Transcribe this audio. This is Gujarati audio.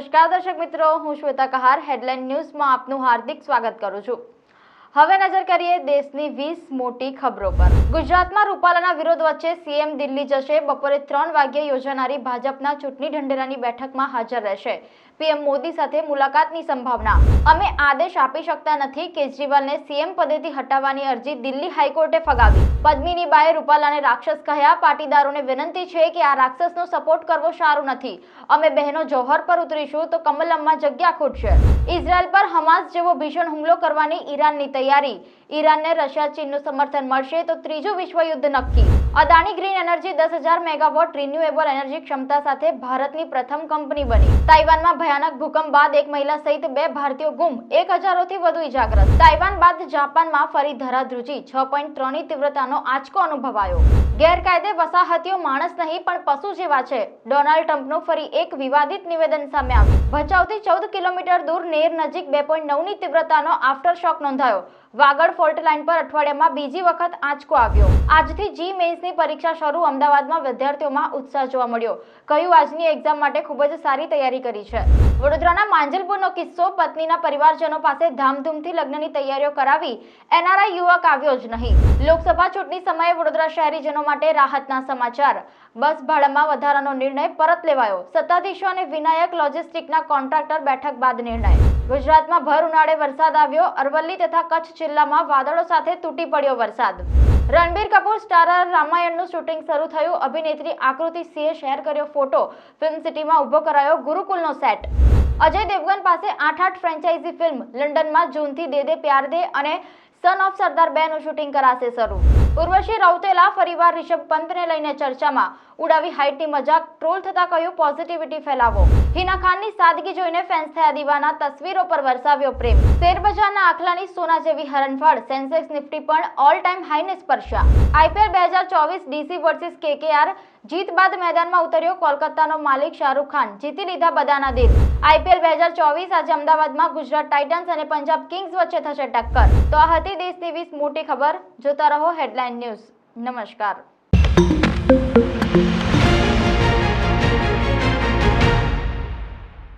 નમસ્કાર દર્શક મિત્રો હું શ્વેતા કહાર હેડલાઇન ન્યૂઝમાં આપનું હાર્દિક સ્વાગત કરું છું. હવે નજર કરીએ દેશની વીસ મોટી ખબરો પર. ગુજરાતમાં રૂપાલાના વિરોધ વચ્ચે સીએમ દિલ્હી જશે, બપોરે ત્રણ વાગ્યે યોજાનારી ભાજપના ચૂંટણી ઢંઢેરાની બેઠકમાં હાજર રહેશે. પીએમ મોદી સાથે મુલાકાતની સંભાવના. અમે આદેશ આપી શકતા નથી, કેજરીવાલને સીએમ પદેથી હટાવવાની અરજી દિલ્હી હાઈકોર્ટે ફગાવી. પદ્મિની બાએ રૂપાલાને રાક્ષસ કહ્યા. પાટીદારોને વિનંતી છે કે આ રાક્ષસનો સપોર્ટ કરવો સારું નથી. અમે બહેનો જોહર પર ઉતરીશું તો કમલમમાં જગ્યા ખૂટશે. ઇઝરાયલ પર હમાસ જેવો ભીષણ હુમલો કરવાની ઈરાનની તૈયારી. ઈરાનને રશિયા ચીનનું સમર્થન મળશે તો ત્રીજું વિશ્વયુદ્ધ નક્કી. અદાણી ગ્રીન એનર્જી દસ હજાર મેગાવોટ રિન્યુએબલ એનર્જી ક્ષમતા સાથે ભારતની પ્રથમ કંપની બની. તાઇવાનમાં ભયાનક ભૂકંપ બાદ એક મહિલા સહિત બે ભારતીયો ગુમ, એક હજારોથી વધુ ઇજાગ્રસ્ત. તાઇવાન બાદ જાપાનમાં ફરી ધરાધ્રુજી, છ પોઈન્ટ ત્રણની તીવ્રતાનો આંચકો અનુભવાયો. ગેરકાયદે વસાહતીઓ માણસ નહીં, પણ પશુ જેવા છે. ડોનાલ્ડ ટ્રમ્પનું ફરી એક વિવાદિત નિવેદન સામે આવ્યું. ભચાઉથી ચૌદ કિલોમીટર દૂર નેર નજીક બે પોઈન્ટ નવની તીવ્રતાનો આફ્ટર શોક નોંધાયો. વાગડ ફોલ્ટ લાઇન પર અઠવાડિયામાં બીજી વખત આંચકો આવ્યો. આજથી જી મેન્સની પરીક્ષા શરૂ અમદાવાદમાં વિદ્યાર્થીઓમાં ઉત્સાહ જોવા મળ્યો. કહ્યું, આજની એક્ઝામ માટે ખૂબ જ સારી તૈયારી કરી છે. વડોદરાના માંજલપુરનો કિસ્સો પત્નીના પરિવારજનો પાસે ધામધૂમથી લગ્નની તૈયારીઓ કરાવી એનઆરઆઈ યુવક આવ્યો જ નહીં. લોકસભા ચૂંટણી સમયે વડોદરા શહેરીજનો માટે રાહતના સમાચાર. બસ ભાડામાં વધારાનો નિર્ણય પરત લેવાયો. સત્તાધીશો અને વિનાયક લોજિસ્ટિકના કોન્ટ્રાક્ટર બેઠક બાદ નિર્ણય. ગુજરાતમાં ભર ઉનાળે વરસાદ આવ્યો. અરવલ્લી તથા કચ્છ જિલ્લામાં વાદળો સાથે તૂટી પડ્યો વરસાદ. રણબીર કપૂર, સ્ટારર રામાયણનું શૂટિંગ શરૂ થયું. અભિનેત્રી આકૃતિ સિંહે શેર કર્યો ફોટો. ફિલ્મ સિટીમાં ઊભો કરાયો ગુરુકુલનો સેટ. અજય દેવગન પાસે આઠ આઠ ફ્રેન્ચાઇઝી ફિલ્મ. લંડનમાં જૂનથી દે દે પ્યાર દે અને સન ઓફ સરદાર બે નું શૂટિંગ કરાશે શરૂ. ઉર્વશી રૌતેલા ફરીવાર રિષભ પંતને લઈને ચર્ચામાં ઉડાવી હાઇટની મજાક ટ્રોલ થતા કહ્યું પોઝિટિવિટી ફેલાવો. હિના ખાનની સાદગી જોઈને ફેન્સ થયા દીવાના તસવીરો પર વરસાવ્યો પ્રેમ. શેરબજારના આખલાની સોના જેવી હરણફાળ સેન્સેક્સ નિફ્ટી પણ ઓલ ટાઈમ હાઈને સ્પર્શ્યા. આઈપીએલ બે હજાર ચોવીસ ડીસી વર્સિસ કેકેઆર જીત બાદ મેદાનમાં ઉતર્યો કોલકાતાનો માલિક શાહરૂખ ખાન. જીતી લીધા બધાના દિલ. આઈપીએલ બે હજાર ચોવીસ આજે અમદાવાદમાં ગુજરાત ટાઇટન્સ અને પંજાબ કિંગ્સ વચ્ચે થશે ટક્કર. તો આ હતી દેશની વીસ મોટી ખબર. જોતા રહો હેડલાઇન ન્યૂઝ. નમસ્કાર.